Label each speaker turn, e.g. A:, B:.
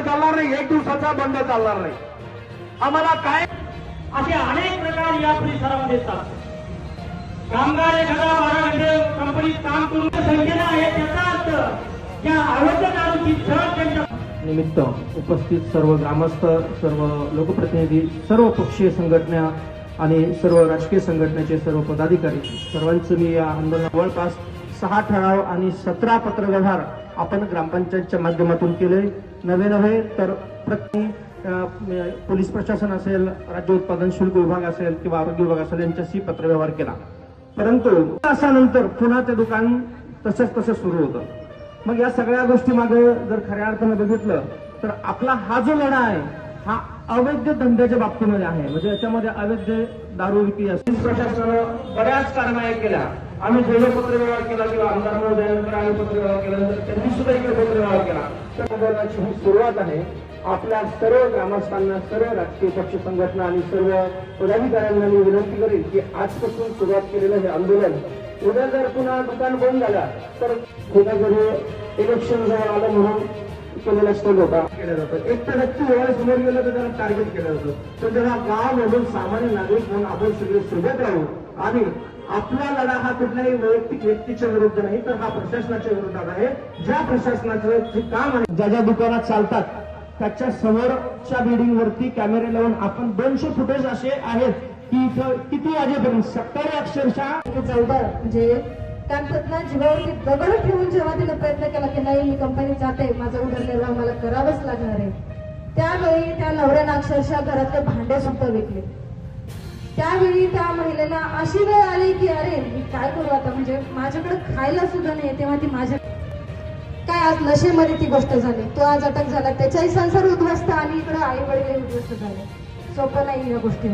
A: चालणार नाही एक दिवसाचा बंद चालणार नाही. आम्हाला काय
B: असे अनेक प्रकार या परिसरामध्ये येतात. कामगार एखादा बारा घंटे कंपनीत काम करून संख्येने आहे त्याचा अर्थ या दारूची झळ त्यांच्या
C: निमित्त उपस्थित सर्व ग्रामस्थ सर्व लोकप्रतिनिधी सर्व पक्षीय संघटना आणि सर्व राजकीय संघटनेचे सर्व पदाधिकारी सर्वांचं मी या आंदोलना जवळपास सहा ठराव आणि सतरा पत्रव्यवहार आपण ग्रामपंचायतच्या माध्यमातून केले. नवे नव्हे तर प्रत्येक पोलीस प्रशासन असेल राज्य उत्पादन शुल्क विभाग असेल किंवा आरोग्य विभाग असेल यांच्याशी पत्रव्यवहार केला. परंतु तासानंतर पुन्हा ते दुकान तसंच तसं सुरू होतं. मग या सगळ्या गोष्टी मागे जर खऱ्या अर्थानं बघितलं तर आपला हा जो लढा आहे हा अवैध धंद्याच्या बाबतीमध्ये आहे. म्हणजे याच्यामध्ये अवैध दारू विक्री असेल प्रशासनानं बऱ्याच कारवाया केल्या. आम्ही जेव्हा पत्रव्यवहार केला किंवा आमदार महोदयानंतर आम्ही पत्रव्यवहार केल्यानंतर त्यांनी सुद्धा इकडे पत्रव्यवहार केला. तर ही सुरुवात आहे. आपल्या सर्व ग्रामस्थांना सर्व राजकीय पक्ष संघटना आणि सर्व पदाधिकाऱ्यांना मी विनंती करेन की आजपासून सुरुवात केलेलं हे आंदोलन उद्या जर पुन्हा दुकान बंद झाला तर उद्या जरी इलेक्शन जवळ आलं म्हणून केलेला स्टेप होता. केलं जातो. एक तर व्यक्ती वेळा समोर गेलं तर त्याला टार्गेट केलं जातं. तर जेव्हा गाव सामान्य नागरिक म्हणून आपण सगळे सोबत राहू. आणि आपला लढा हा कुठल्याही वैयक्तिक व्यक्तीच्या विरुद्ध नाही तर हा प्रशासनाच्या विरोधात आहे. ज्या प्रशासनाचं जे काम आहे ज्या ज्या दुकानात चालतात त्याच्या समोरच्या बिल्डिंग वरती कॅमेरे लावून आपण दोनशे फुटेज असे आहेत की इथं किती वाजेपर्यंत? सत्तर अक्षरशः.
D: चौदा म्हणजे काय जीवावरती दगड ठेवून जेव्हा तिने प्रयत्न केला की नाही मी कंपनीत जाते माझा उदरनिर्वाह मला करावंच लागणार आहे. त्यावेळी त्या नवऱ्यानं अक्षरशः घरातले भांडे सुद्धा विकले. त्यावेळी त्या महिलेला अशी वेळ आली की अरे मी काय करू आता? म्हणजे माझ्याकडे खायला सुद्धा नाही तेव्हा ती माझ्या काय आज नशेमध्ये ती गोष्ट झाली. तो आज अटक झाला. त्याचाही संसार उद्ध्वस्त आणि इकडे आई वडील उद्ध्वस्त झाले. सोपं नाही या गोष्टी